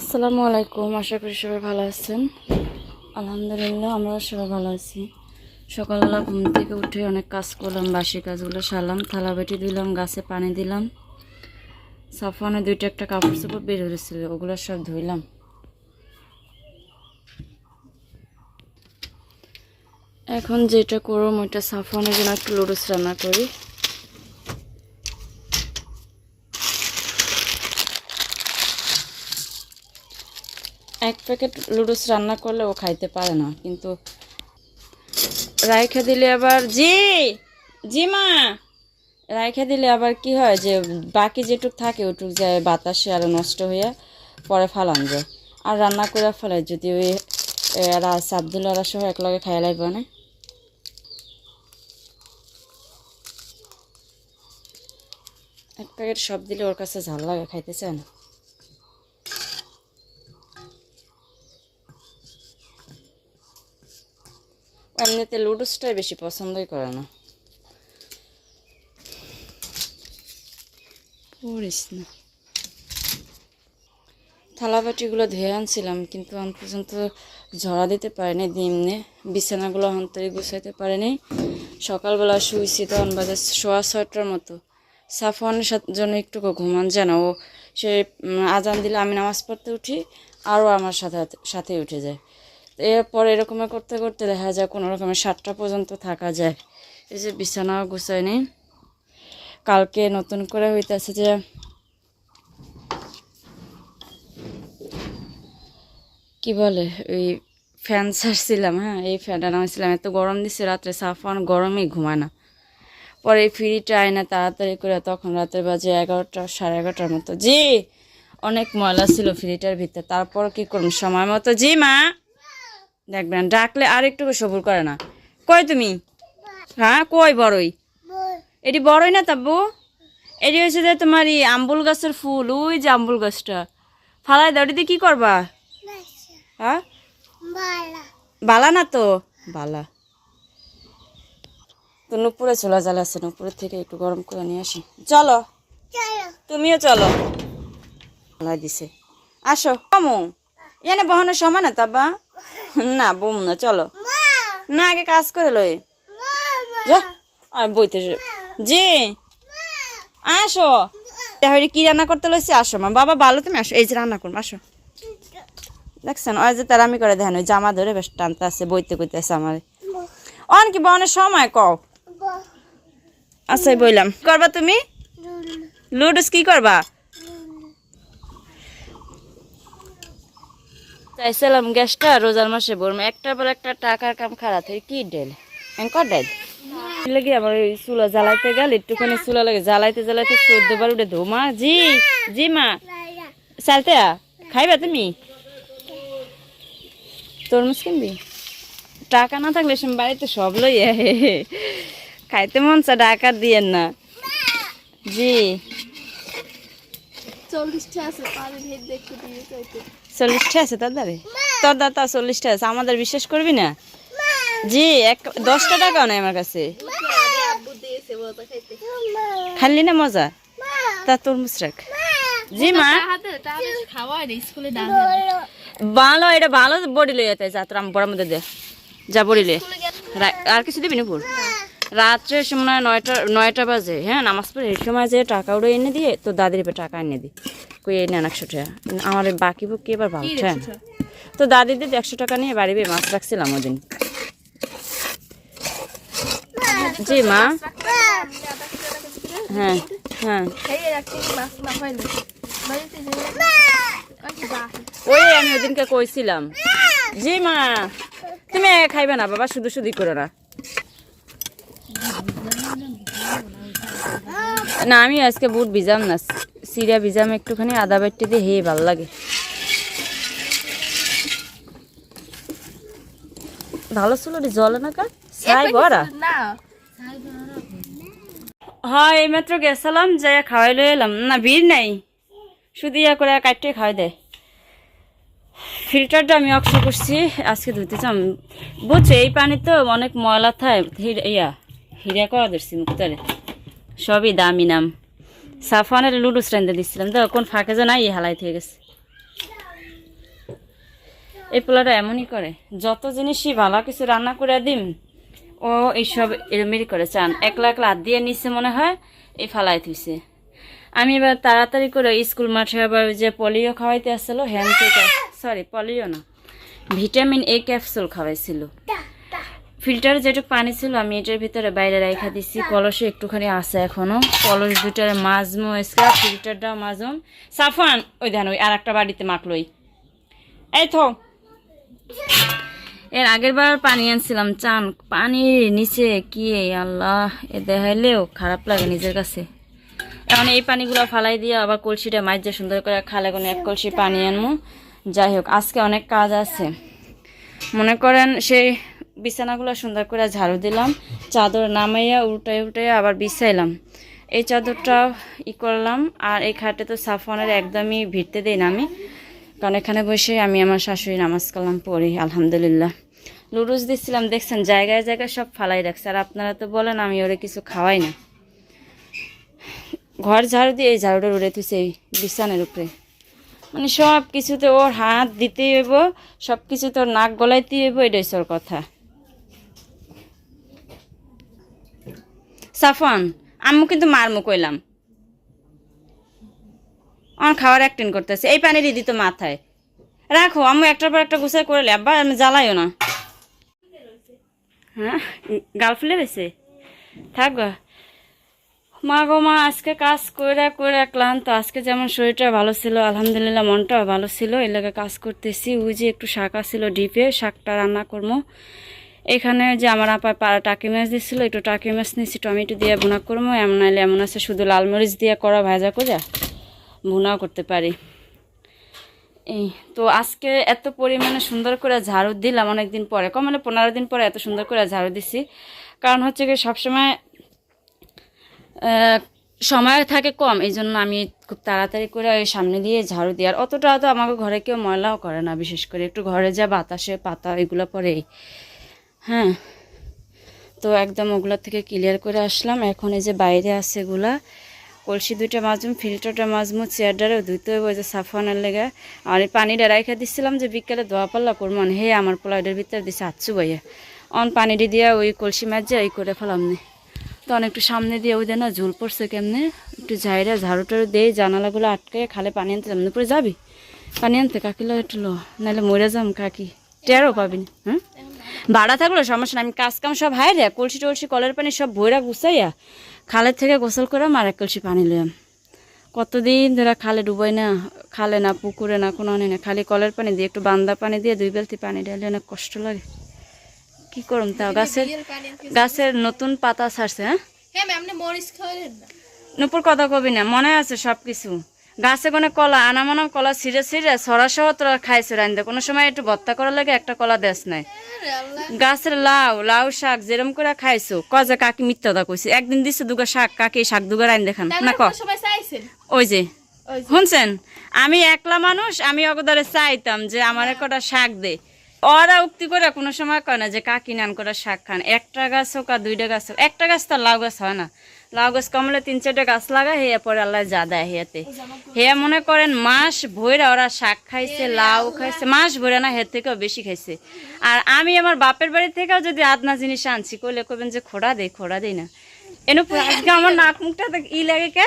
আসসালামু আলাইকুম, আশা করি সবাই ভালো আছেন। আলহামদুলিল্লাহ আমরা সবাই ভালো আছি। সকালবেলা ঘুম থেকে উঠে অনেক কাজ করলাম, বাসি কাজগুলো সারলাম, থালা বেটি দিলাম গাছে পানি দিলাম। সাফানে দুইটা একটা কাপড় চোপড় বের হয়েছিল, ওগুলো সব ধুইলাম। এখন যেটা করুম ওইটা সাফানের জন্য একটু লুডুস রান্না করি। এক প্যাকেট লুডুস রান্না করলে ও খাইতে পারে না, কিন্তু রাইখা দিলে আবার, জি জি মা। রাইখা দিলে আবার কি হয় যে, বাকি যেটুক থাকে ওটুক যায় বাতাসে আরও নষ্ট হয়ে পরে ফালান যায়। আর রান্না করে ফেলে, যদি ওই এরা সাবদুল ওরা সহ একলগে খাইয়া লাগবে না। এক প্যাকেট সব দিলে ওর কাছে ঝাল লাগে, খাইতে চায় না। এমনিতে লুডুসটাই বেশি পছন্দই করে না। পড়িস না। থালাবাটিগুলো ধুয়ে আনছিলাম কিন্তু আমি পর্যন্ত ঝরা দিতে পারিনি দিমনে বিছানাগুলো অন্তরে গুছাইতে পারিনি। সকালবেলা শুয়েছি তখন বাজে সোয়া ছয়টার মতো। সাফওয়ানের সাথে জন্য একটু ঘুমান যায় না ও সে আজান দিলে আমি নামাজ পড়তে উঠি আরও আমার সাথে সাথে উঠে যায়। এরপর এরকম করতে করতে দেখা যায় কোনো রকমের সাতটা পর্যন্ত থাকা যায়। এই যে বিছানাও গুছায়নি কালকে নতুন করে হইতেছে যে কি বলে? ওই ফ্যান ছাড়ছিলাম হ্যাঁ এই ফ্যানটা নামাইছিলাম। এত গরম দিচ্ছে রাত্রে সাফান গরমেই ঘুমায় না। পরে ফ্রিটা আয়না তাড়াতাড়ি করে তখন রাতের বাজে এগারোটা, সাড়ে এগারোটার মতো। জি, অনেক ময়লা ছিল ফ্রিটার ভিতরে। তারপর কি করুন সময় মতো। জি, মা! দেখবেন, ডাকলে আর একটু সবুর করে না। কই তুমি? হ্যাঁ কই বড়ই? এটি বড়ই না তাব্বু এটি হচ্ছে যে তোমার এই আম্বুল গাছের ফুল, ওই যে আম্বুল গাছটা। ফালাই দাও ওটিতে কি করবা? হ্যাঁ? বালা না তো? বালা। তো নুপুরে চলে জাল আছে, নুপুরের থেকে একটু গরম করে নিয়ে আসি। চলো। তুমিও চলো। দিছে। আসো। কমো। এনে বহানোর সময় না তাব্বা না বম না চলো। না আগে কাজ করে লই। আর বইতে জি আসো। তাহলে কি রান্না করতে লইছি? আসো মা। বাবা ভালো তুমি আসো। এই যে রান্না করব আসো। দেখছেন ওই যে তারা আমি করে দেখেন ওই জামা ধরে বেশ টানতে আছে বইতে কইতে আছে আমার। অন কি বনের সময় কও? আচ্ছা বইলাম। করবা তুমি? লুডুস কি করবা? চাইছিলাম গ্যাসটা রোজার মাসে বলব একটার পর একটা টাকার কাম খারাপ। হয় কি ডেল ডেল ওই চুলা জ্বালাইতে একটুখানি চুলা লাগে জ্বালাইতে জ্বালাইতে উঠে ধো মা জি জি মা। চালতে? খাইবা তুমি? তরমুজ কিনবি? টাকা না থাকলে সে বাড়িতে সব লই খাইতে মন চা টাকা দিয়েন না। জি। চল্লিশটা আছে চল্লিশটা আছে তোর দাঁড়ে তোর দা তা চল্লিশটা আছে আমাদের বিশ্বাস করবি না? জি এক দশটা টাকাও নাই আমার কাছে। আব্বু দিয়েছে বলতে খাইতে খালি না মজা? তা তরমুজ রাখ জি মা। হাতে টাকা খাওয়াই না স্কুলে ডাল ভালো এটা ভালো বডি লই যেতে যা তোর আমি বড় মধ্যে দে। যা বডি লে আর কিছু দিবি না পুর রাত্রে সময় নয়টা নয়টা বাজে হ্যাঁ নামাজ পড়ে এই সময় যে টাকা উড়ে এনে দিয়ে তো দাদির টাকা এনে দি। কই একশো টাকা। আমার বাকি বুকি এবার হ্যাঁ তো দাদি দিদি একশো টাকা নিয়ে বাড়ি মাছ রাখছিলাম ওই দিন জি মা। হ্যাঁ হ্যাঁ। ওই আমি ওদিনকে কইছিলাম। জি মা তুমি খাইবে না বাবা শুধু শুধু করো না। না আমি আজকে বুট ভিজাম না। সিরিয়া ভিজাম একটুখানি আদা বেটে দিয়ে হে ভালো লাগে। ভালো ছিল রে জলে না কা ছাই না। হ্যাঁ এইমাত্র গেছিলাম যাই খাওয়াই লই এলাম। না ভিড় নাই। শুধু ইয়া করে কাটতে খাওয়াই দেয় ফিল্টারটা আমি অক্ষ করছি আজকে ধুতে চাম। বুঝছ এই পানি তো অনেক ময়লা থাকে ইয়া হিরা করা ধরছি মুক্তারে। সবই দামি নাম। সাফানের লুডুস রান্দা দিচ্ছিলাম তো কোন ফাঁকে যে নাই হালাই থেকে গেছে। এই পোলাটা এমনই করে, যত জিনিসই ভালো কিছু রান্না করে দিম, ও এইসব এরমেরি করে চান। একলা একলা হাত দিয়ে নিচ্ছে মনে হয়, এই ফালাই থুইছে। আমি এবার তাড়াতাড়ি করে স্কুল মাঠে আবার যে পলিও খাওয়াইতে আসছিল হ্যান্ড সরি, পলিও না, ভিটামিন এ ক্যাপসুল খাওয়াইছিল। ফিল্টারে যেটুকু পানি ছিল, আমি এটার ভিতরে বাইরে রাখা দিছি। কলসে একটুখানি আছে এখনও। কলস দুটারে মাজমো এসকা ফিল্টারটাও মাজম। সাফান ওই দেন, ওই আর একটা বাড়িতে মাখলই এই থো। এর আগের বার পানি আনছিলাম, চান। পানির নিচে কি আল্লাহ, এ দেখাইলেও খারাপ লাগে নিজের কাছে। এখন এই পানিগুলো ফালাই দিয়ে আবার কলসিটা মাঝে সুন্দর করে খালে কোনো এক কলসি পানি আনব যাই হোক, আজকে অনেক কাজ আছে। মনে করেন সেই বিছানাগুলো সুন্দর করে ঝাড়ু দিলাম। চাদর নামাইয়া উল্টাই উল্টাই আবার বিছাইলাম। এই চাদরটা ই করলাম, আর এই খাটে তো সাফনের একদমই ভিড়তে দিই না আমি। কারণ এখানে বসে আমি আমার শাশুড়ি নামাজ কালাম পড়ি, আলহামদুলিল্লাহ। লুডুস দিচ্ছিলাম দেখছেন জায়গায় জায়গায় সব ফালাই রাখছে। আর আপনারা তো বলেন, আমি ওরে কিছু খাওয়াই না। ঘর ঝাড়ু দিয়ে এই ঝাড়ুটা উড়ে তুইছে এই বিছানের উপরে। মানে সব কিছুতে ওর হাত দিতে হইব সব কিছুতে ওর নাক গলাইতে হইব, এটাই ওর কথা। সাফন আম্মু কিন্তু মারমু কইলাম। আমার খাওয়ার অ্যাক্টিং করতেছে, এই পানি পানিরই দিত মাথায়। রাখো, আম্মু একটার পর একটা গুছাই করে লে আমি জ্বালাইও না। হ্যাঁ গাল ফুলে রয়েছে থাক। মা গো, মা, আজকে কাজ করে করে ক্লান্ত, আজকে যেমন শরীরটা ভালো ছিল, আলহামদুলিল্লাহ মনটাও ভালো ছিল, এই লাগে কাজ করতেছি। ওই যে একটু শাক ছিল ডিপে, শাকটা রান্না করব এখানে যে আমার আপা পাড়া টাকি মাছ দিছিল, একটু টাকি মাছ নিয়েছি টমেটো দিয়ে ভুনা করব এমন নাইলে এমন আছে শুধু লাল মরিচ দিয়ে করা ভাজা করে ভুনাও করতে পারি। এই, তো আজকে এত পরিমাণে সুন্দর করে ঝাড়ু দিলাম অনেক দিন পরে, কম মানে পনেরো দিন পরে এত সুন্দর করে ঝাড়ু দিছি। কারণ হচ্ছে কি, সবসময় সময় থাকে কম এই জন্য আমি খুব তাড়াতাড়ি করে ওই সামনে দিয়ে ঝাড়ু দিই। আর অতটা তো আমাকে ঘরে কেউ ময়লাও করে না, বিশেষ করে একটু ঘরে যা বাতাসে পাতা, এগুলো পরেই। হ্যাঁ। তো একদম ওগুলো থেকে ক্লিয়ার করে আসলাম। এখন এই যে বাইরে আছে এগুলা, কলসি দুইটা মাজুম, ফিল্টারটা মাজমু চেয়ারটারেও ধুইতে হইব যে সাফানের লেগে। আর এই পানিটা রাইখা দিচ্ছিলাম যে বিকেলে দোয়া পাল্লা করব হে আমার পোলাইডের ভিতরে দিছে আচ্ছু বইয়া অন পানিটি দিয়া ওই কলসি মাঝে ওই করে ফেলাম নি। তখন একটু সামনে দিয়ে ওই না ঝুল পড়ছে কেমনে, একটু ঝাইরা ঝাড়ু টাড়ু দিয়ে জানালাগুলো আটকে খালে পানি আনতে যাম পরে যাবি? পানি আনতে কাকিলো একটু লো নাহলে মরে যাম কাকি। টেরও পাবি না হ্যাঁ? ভাড়া থাকল সমস্যা আমি কাজ কাম সব হাই রে কলসি টলসি কলের পানি সব ভৈরা গুছাইয়া খালের থেকে গোসল করে আর এক কলসি পানি লইয়াম কতদিন ধরে খালে ডুবাই না খালে না পুকুরে না কোনো না খালি কলের পানি দিয়ে একটু বান্দা পানি দিয়ে দুই বেলতি পানি ঢালে অনেক কষ্ট লাগে। কি করুম তাও গাছের গাছের নতুন পাতা ছাড়ছে হ্যাঁ? হ্যাঁ নুপুর কথা কবি না মনে আছে সব কিছু গাছে কোনো কলা আনা মানা কলা ছিঁড়ে ছিঁড়ে সরা সহ তোরা খাইছে রান্দে কোনো সময় একটু ভত্তা করার লাগে একটা কলা দেশ নাই। গাছের লাউ লাউ শাক যেরম করে খাইছো কজে কাকি মিথ্যাদা কইছে। একদিন দিছে দুগা শাক কাকি শাক দুগা রাইন দেখান না ক। ওই যে। শুনছেন? আমি একলা মানুষ আমি অগদরে চাইতাম যে আমার কটা শাক দে। ওরা উক্তি করে কোনো সময় কয় না যে কাকি নান করে শাক খান। একটা গাছ হোক আর দুইটা গাছ হোক। একটা গাছ তো লাউ গাছ হয় না। লাউ গাছ কমলে তিন চারটা গাছ লাগায় হেয়া পরে আল্লাহ যা দেয় হেয়াতে। হেয়া মনে করেন মাস ভৈরা ওরা শাক খাইছে লাউ খাইছে মাস ভৈরা না হের থেকেও বেশি খাইছে। আর আমি আমার বাপের বাড়ি থেকেও যদি আদনা জিনিস আনছি কইলে কবেন যে খোড়া দেই খোড়া দেই না। এনে আজকে আমার নাক মুখটা ই লাগে কে?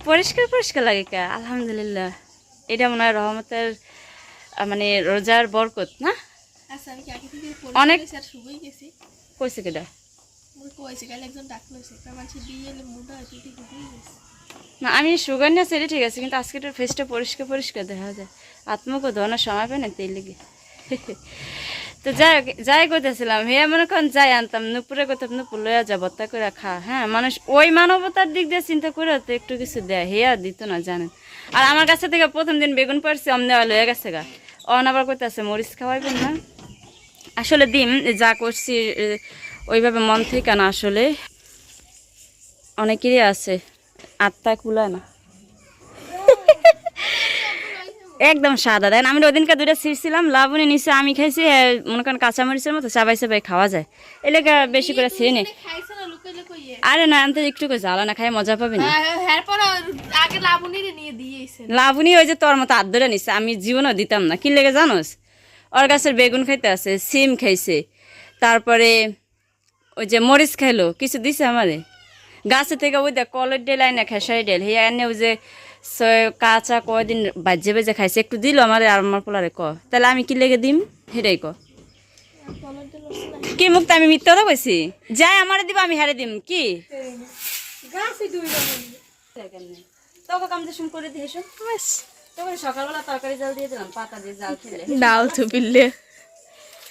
পরিষ্কার পরিষ্কার লাগে কে? আলহামদুলিল্লাহ। এটা মনে হয় রহমতের মানে রোজার বরকত না? আচ্ছা অনেক- কইছে কেটা না, আমি সুগার নিয়ে সেটা ঠিক আছে, কিন্তু আজকে একটু ফেসটা পরিষ্কার পরিষ্কার দেখা যায়। আত্মকে ধোয়ানোর সময় পাই না তেল লেগে? তো যাই যাই করতেছিলাম হে মনে করেন যাই আনতাম? নুপুরে করতাম নুপুর লইয়া যা ভত্তা করে খা হ্যাঁ মানুষ ওই মানবতার দিক দিয়ে চিন্তা করে তো একটু কিছু দেয় হেয়া দিত না জানেন আর আমার কাছে থেকে প্রথম দিন বেগুন পারছি, অমনে লয়ে গেছে গা। অন আবার করতেছে মরিচ খাওয়াইবেন না? আসলে দিম, যা করছি ওইভাবে মন থেকে না আসলে অনেকেরই আছে আত্মা কুলায় না। একদম সাদা। দেন আমি ওদিনকে দুইটা ছিঁড়ছিলাম লাবণী নিচে আমি খাইছি মনে করেন কাঁচামরিচের মতো চাবাই চাবাই খাওয়া যায়। এলাকা বেশি করে ছিঁড়ে নে আরে না আনতে একটু করে জ্বালা না খাই মজা পাবি না। হ্যাঁ দিয়েছেন লাবণী ওই যে তোর মতো আদরে নিছে আমি জীবনও দিতাম না। কি লেগে জানোস? ওর গাছের বেগুন খাইতে আছে সিম খাইছে তারপরে ওই যে মরিচ খাইলো কিছু দিছে আমারে? গাছে থেকে ওই দেখ কলের ডেল আইনা খেসারি ডেল হে এনে ওই যে কাঁচা কয়দিন বাজে বাজে খাইছে একটু দিল আমারে আর আমার পোলারে ক। তাহলে আমি কি লেগে দিম? হেটাই ক। না কি মুক্ত আমি মিথ্যা কথা কইছি? যাই আমারে দিব আমি হারে দিম কি? সকালবেলা তরকারি জাল দিয়ে দিলাম পাতা দিয়ে জাল খেলে ডাল তো পিল্লে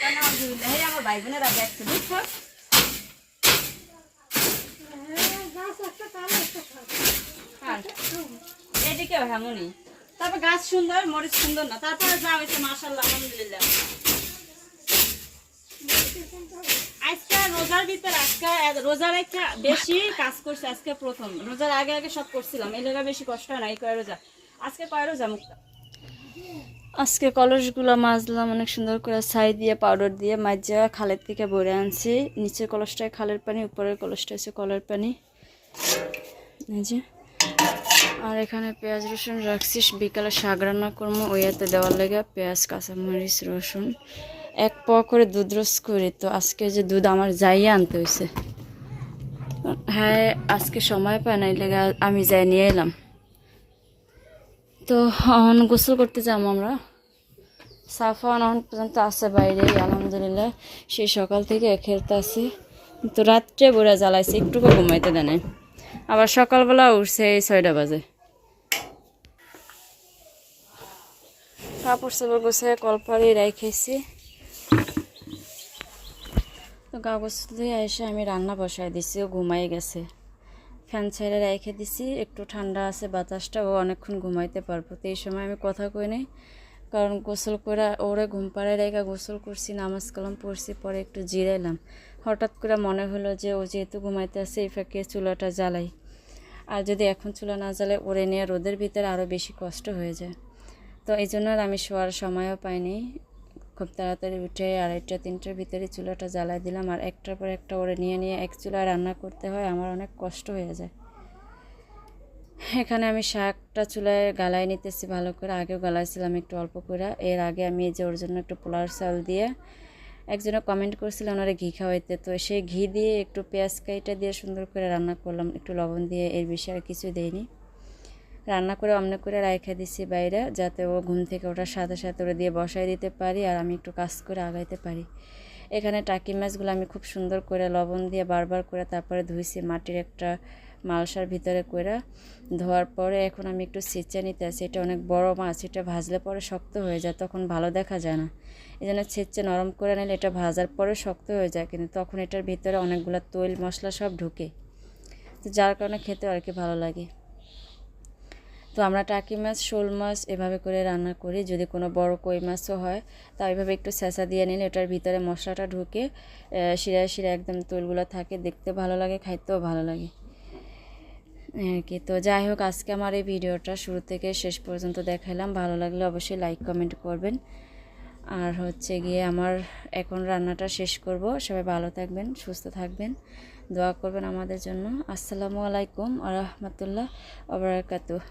কেন দিলে হে আমার ভাই বোনেরা দেখছে বুঝছ আর এদিকে হেমনি তারপর গাছ সুন্দর, মরিচ সুন্দর না। তারপরে যা হয়েছে মাসাল্লাহ আলহামদুলিল্লাহ। আজকে রোজার ভিতরে রোজার একটা বেশি কাজ আজকে প্রথম। রোজার আগে আগে সব করছিলাম। বেশি কষ্ট হয় না, এই আজকে আজকে কলসগুলো মাজলাম, অনেক সুন্দর করে ছাই দিয়ে, পাউডার দিয়ে মাজা খালের থেকে ভরে আনছি। নিচের কলসটায় খালের পানি, উপরের কলসটা হচ্ছে কলের পানি। এই যে। আর এখানে পেঁয়াজ রসুন রাখছিস, বিকালে শাক রান্না করব ওইয়াতে দেওয়ার লেগে পেঁয়াজ, কাঁচামরিচ, রসুন, এক প করে দুধ রস করি। তো আজকে যে দুধ আমার যাইয়ে আনতে হয়েছে হ্যাঁ আজকে সময় পায় না এই লেগে আমি যাই নিয়ে এলাম। তো এখন গোসল করতে যাব আমরা। সাফা এখন পর্যন্ত আছে বাইরে, আলহামদুলিল্লাহ। সেই সকাল থেকে খেলতে আসি। তো রাত্রে বইরা জ্বালাইছে, একটুকু ঘুমাইতে দেয় নাই। আবার সকালবেলা উঠছে এই ছয়টা বাজে। কাপড় চাপড় গোছায় কলপাড়ি রাইখেছি তো কাগজ দিয়ে এসে আমি রান্না বসাই দিছি, ও ঘুমাই গেছে। ফ্যান ছেড়ে রেখে দিছি, একটু ঠান্ডা আছে বাতাসটা, ও অনেকক্ষণ ঘুমাইতে পারব। তো এই সময় আমি কথা কই নাই, কারণ গোসল করে, ওরে ঘুম পাড়ায় রেখে গোসল করছি, নামাজ কালাম পড়ছি, পরে একটু জিরাইলাম। হঠাৎ করে মনে হলো যে ও যেহেতু ঘুমাইতে আছে, এই ফাঁকে চুলাটা জ্বালাই। আর যদি এখন চুলা না জ্বালে, ওরে নিয়ে রোদের ভিতরে আরও বেশি কষ্ট হয়ে যায়। তো এই জন্য আর আমি শোয়ার সময়ও পাইনি। খুব তাড়াতাড়ি উঠে আড়াইটা, তিনটার ভিতরে চুলাটা জ্বালাই দিলাম। আর একটার পর একটা ওরে নিয়ে নিয়ে এক চুলা রান্না করতে হয়, আমার অনেক কষ্ট হয়ে যায়। এখানে আমি শাকটা চুলায় গালাই নিতেছি ভালো করে। আগেও গালাইছিলাম একটু অল্প করে। এর আগে আমি যে ওর জন্য একটু পোলার চাল দিয়ে একজনে কমেন্ট করছিল, ওনারা ঘি খাওয়াইতে। তো সেই ঘি দিয়ে একটু পেঁয়াজ কাইটা দিয়ে সুন্দর করে রান্না করলাম, একটু লবণ দিয়ে, এর বেশি আর কিছু দেইনি। রান্না করে অমনে করে রাইখা দিছি বাইরে, যাতে ও ঘুম থেকে ওঠার সাথে সাথে ওরা দিয়ে বসাই দিতে পারি আর আমি একটু কাজ করে আগাইতে পারি। এখানে টাকি মাছগুলো আমি খুব সুন্দর করে লবণ দিয়ে বারবার করে তারপরে ধুইছি, মাটির একটা মালসার ভিতরে করে ধোয়ার পরে এখন আমি একটু ছেঁচে নিতে আছি এটা অনেক বড় মাছ, এটা ভাজলে পরে শক্ত হয়ে যায়, তখন ভালো দেখা যায় না। এই জন্য ছেঁচে নরম করে নিলে এটা ভাজার পরে শক্ত হয়ে যায়, কিন্তু তখন এটার ভিতরে অনেকগুলো তৈল মশলা সব ঢুকে। তো যার কারণে খেতে আর কি ভালো লাগে। তো আমরা টাকি মাছ, শোল মাছ এভাবে করে রান্না করি। যদি কোনো বড় কই মাছও হয়, তা এইভাবে একটু স্যাঁচা দিয়ে নিলে এটার ভিতরে মশলাটা ঢুকে শিরায় শিরায় একদম তৈলগুলো থাকে, দেখতে ভালো লাগে, খাইতেও ভালো লাগে। আর কি। তো যাই হোক, আজকে আমার এই ভিডিওটা শুরু থেকে শেষ পর্যন্ত দেখালাম ভালো লাগলে অবশ্যই লাইক কমেন্ট করবেন। আর হচ্ছে গিয়ে আমার এখন রান্নাটা শেষ করব। সবাই ভালো থাকবেন, সুস্থ থাকবেন। দোয়া করবেন আমাদের জন্য। আসসালামু আলাইকুম আ রহমতুল্লাহ আবরাকাতুহ